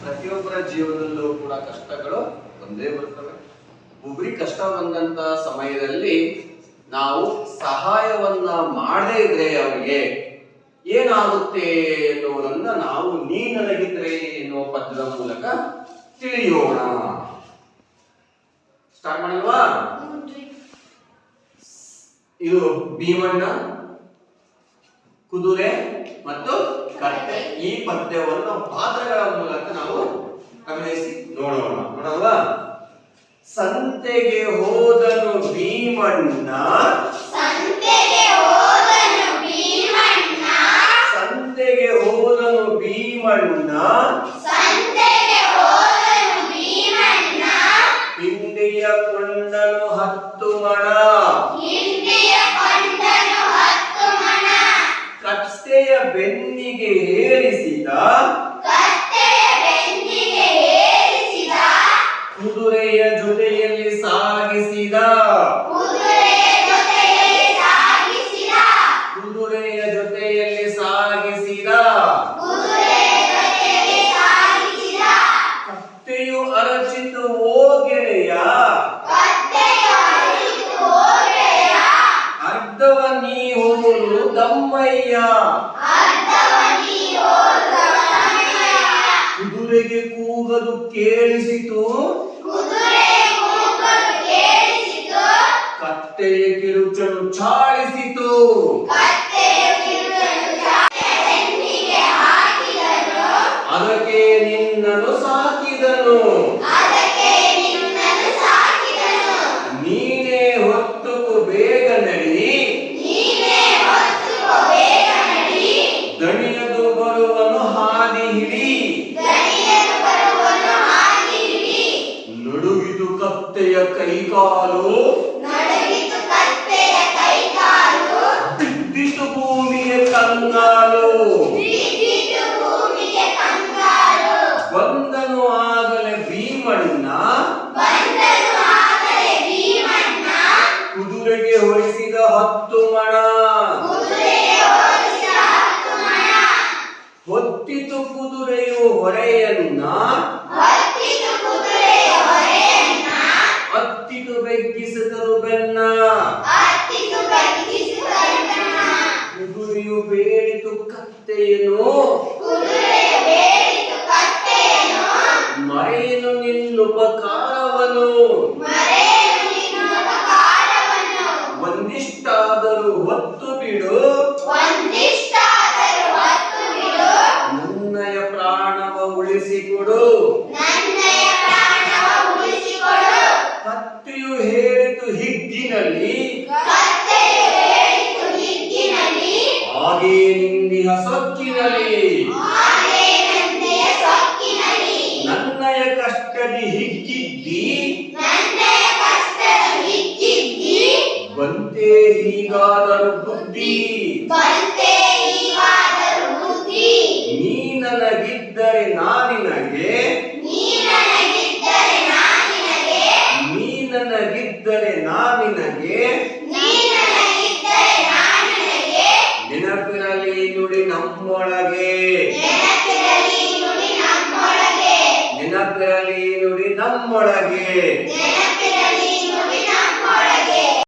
ಪ್ರತಿಯೊಬ್ಬರ ಜೀವನದಲ್ಲೂ ಕೂಡ ಕಷ್ಟಗಳು ಬಂದೇ ಬರ್ತವೆ ಒಬ್ರಿ ಕಷ್ಟ ಬಂದಂತ ಸಮಯದಲ್ಲಿ ನಾವು ಸಹಾಯವನ್ನ ಮಾಡದೇ ಇದ್ರೆ ಅವರಿಗೆ ಏನಾಗುತ್ತೆ ಎನ್ನುವುದನ್ನ ನಾವು ನೀ ನನಗಿದ್ರೆ ಎನ್ನುವ ಪದ್ಯದ ಮೂಲಕ ತಿಳಿಯೋಣ. ಸ್ಟಾರ್ಟ್ ಮಾಡಲ್ವಾ? ಇದು ಭೀಮಣ್ಣ ಕುದುರೆ ಮತ್ತು ಕತ್ತೆ. ಈ ಪದ್ಯವನ್ನು ಪಾತ್ರಗಳ ಮೂಲಕ ನಾವು ಗಮನಿಸಿ ನೋಡೋಣ. ನೋಡಲ್ವಾ? ಸಂತೆಗೆ ಹೋದನು ಭೀಮಣ್ಣ. ಸಂತೆಗೆ ಹೋದನು ಭೀಮಣ್ಣ. ಸಂತೆಗೆ ಹೋದನು ಭೀಮಣ್ಣ. ಕತ್ತೆಯು ಅರಚಿತು ಓ ಗೆಳೆಯ ಅರ್ಧವ ನೀ ಹೋಲು ಹೋದವನಯ್ಯ ಕುದುರೆಗೆ ಕೂಗದು ಕೇಳಿಸಿತು. ಕತ್ತೆಯ ಕಿರುಚನು ಚಾಳಿಸಿತು. ಕೈಕಾಲು. ನಡುಗಿತು ಕತ್ತೆಯ ಕೈಕಾಲು. ಬಿದ್ದಿತು ಭೂಮಿಯ ಕಂಗಾಲು. ಭೂಮಿಗೆ ಕಂಗಾಲು. ಬಂದನು ಆಗಲೇ ಭೀಮಣ್ಣ. ಬಂದನು ಆಗಲೇ ಭೀಮಣ್ಣ. ಕುದುರೆಗೆ ಹೊರಿಸಿದ ಹತ್ತು ಮಣ. ಕುದುರೆಗೆ ಹೊರಿಸಿದ ಹತ್ತು ಮಣ. ಹೊತ್ತಿತು ಕುದುರೆಯು ಹೊರೆಯನ್ನ. ಹತ್ತಿತು ಬೆಕ್ಕಿಸಿದರು ಬೆನ್ನ. ಅತ್ತಿತು ಬೆಕ್ಕಿಸಿದರು ಬೆನ್ನ. ಕುದುರೆಯು ಬೇಡಿತು ಕತ್ತೆಯನು. ಕುದುರೆಯ ಬೇಡಿತು ಕತ್ತೆಯನ್ನು ಮರೆಯನು ನಿನ್ನುಪಕಾರವನು ಮರೆಯಲು ನಿನ್ನುಪಕಾರವನ್ನು ಒಂದಿಷ್ಟಾದರೂ ಹೊತ್ತು ಬಿಡು. ಒಂದಿಷ್ಟಾದರೂ ಹೊತ್ತು ಬಿಡು. ನನ್ನಯ ಪ್ರಾಣವ ಉಳಿಸಿಕೊಡು. ನನ್ನಯ ಹೇಳಿತು ಹಿಗ್ಗಿನಲ್ಲಿ ಹಾಗೇ ನಿಂದಿಹ ಸೊಕ್ಕಿನಲ್ಲಿ. ನನ್ನೆಯ ಕಷ್ಟದಿ ಹಿಗ್ಗಿದ್ದಿ ಬಂತೆ ಹೀಗಾದರೂ ಬುದ್ಧಿ. ನೀ ನನಗಿದ್ದರೆ ನಾನಿನಗೆ நம்மொழகே